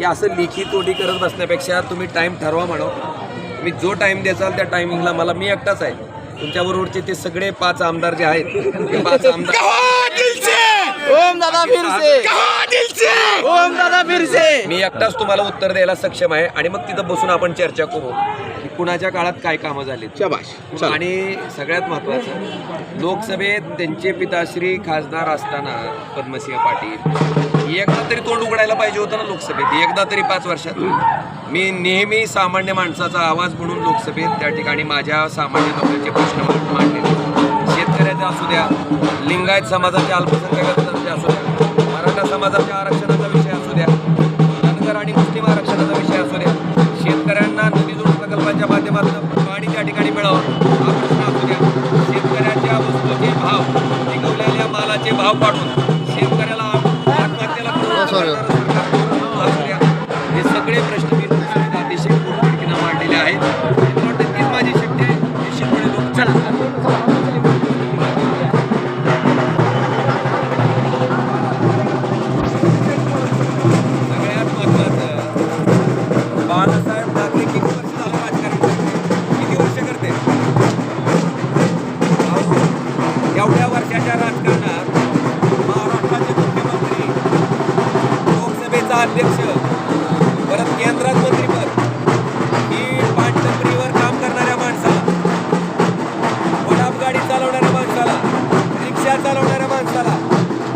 की असं लेखी तोडी करत बसण्यापेक्षा तुम्ही टाईम ठरवा म्हणा तुम्ही जो टाईम द्याल त्या टायमिंगला मला मी एकटाच आहे. तुमच्या बरोबरचे ते सगळे पाच आमदार जे आहेत ते पाच आमदार ओम दादा फिरसे! ओम दादा फिरसे! मी एकटाच तुम्हाला उत्तर द्यायला सक्षम आहे आणि मग तिथं बसून आपण चर्चा करू. कुणाच्या काळात काय कामं शाबाश. आणि सगळ्यात महत्वाचं लोकसभेत त्यांचे पिताश्री खासदार असताना पद्मसिंह पाटील एकदा तरी तोंड उघडायला पाहिजे होतं ना लोकसभेत. एकदा तरी पाच वर्षात. मी नेहमी सामान्य माणसाचा आवाज म्हणून लोकसभेत त्या ठिकाणी माझ्या सामान्य लोकांचे प्रश्न मांडले. शेतकऱ्याचा असू द्या लिंगायत समाजाच्या अल्पसंख्याकांचा असू द्या मराठा समाजाच्या आरक्षणाचा भाव पाडून शेतकऱ्याला आत्महत्येला द्या. हे सगळे प्रश्न मी अतिशय मांडलेले आहेत. तीच माझी लोक महत्वाचं बाळासाहेब ठाकरे केंद्रात मंत्रीपद ही पाणटपरीवर काम करणाऱ्या माणसाला वडाप गाडी चालवणाऱ्या माणसाला रिक्षा चालवणाऱ्या माणसाला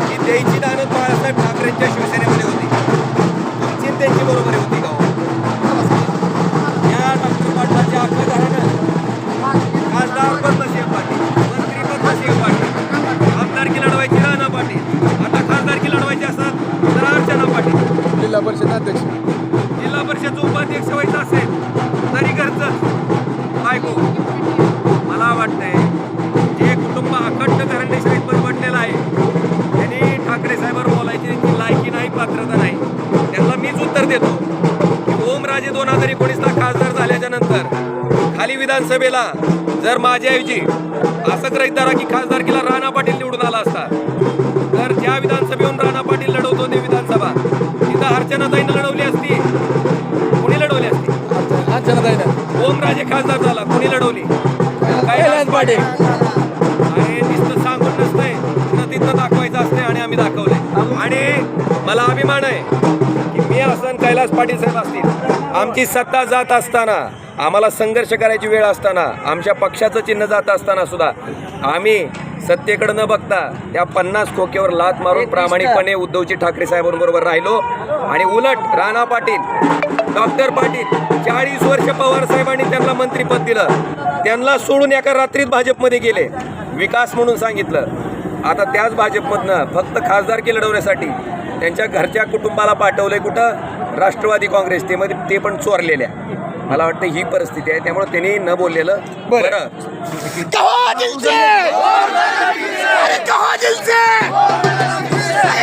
ही द्यायची दानत बाळासाहेब ठाकरेंच्या शिवसेनेमध्ये होती. तुमची त्यांची बरोबरी होती का हो? या डॉक्टर पाटलाच्या आपल्या घरानं खासदार पद्मसिंह पाटील मंत्री पद्मसिंह पाटील आमदारकी लढवायची राणा पाटील आता खासदारकी लढवायची असतात तर अर्चना पाटील. जिल्हा परिषद अध्यक्ष. ऐकू मला वाटतंय जे कुटुंब अखंड घरंडेशाहीत परवडलेलं आहे त्यांनी ठाकरे साहेबांवर बोलायची त्यांची लायकी नाही पात्रता नाही. त्यांना मीच उत्तर देतो. की ओमराजे दोन हजार एकोणीसला खासदार झाल्याच्यानंतर खाली विधानसभेला जर माझ्याऐवजी असं गृहित धरा की खासदारकीला कैलास पाटील अरे नुसतं सांगून नसतंय. तिथं तिथं दाखवायचं असतंय आणि आम्ही दाखवलंय. आणि मला अभिमान आहे. मी असं कैलास पाटील साहेब असतील. आमची सत्ता जात असताना आम्हाला संघर्ष करायची वेळ असताना आमच्या पक्षाचं चिन्ह जात असताना सुद्धा आम्ही सत्तेकडे न बघता त्या पन्नास खोक्यावर लात मारून प्रामाणिकपणे उद्धवजी ठाकरे साहेबांबरोबर राहिलो. आणि उलट राणा पाटील डॉक्टर पाटील चाळीस वर्ष पवार साहेबांनी त्यांना मंत्रीपद दिलं. त्यांना सोडून एका रात्रीत भाजपमध्ये गेले. विकास म्हणून सांगितलं. आता त्याच भाजपमधनं फक्त खासदारकी लढवण्यासाठी त्यांच्या घरच्या कुटुंबाला पाठवलंय कुठं? राष्ट्रवादी काँग्रेस. ते मध्ये ते पण चोरलेल्या. मला वाटतं ही परिस्थिती आहे. त्यामुळे त्यांनी न बोललेलं बरं. कहा दिल से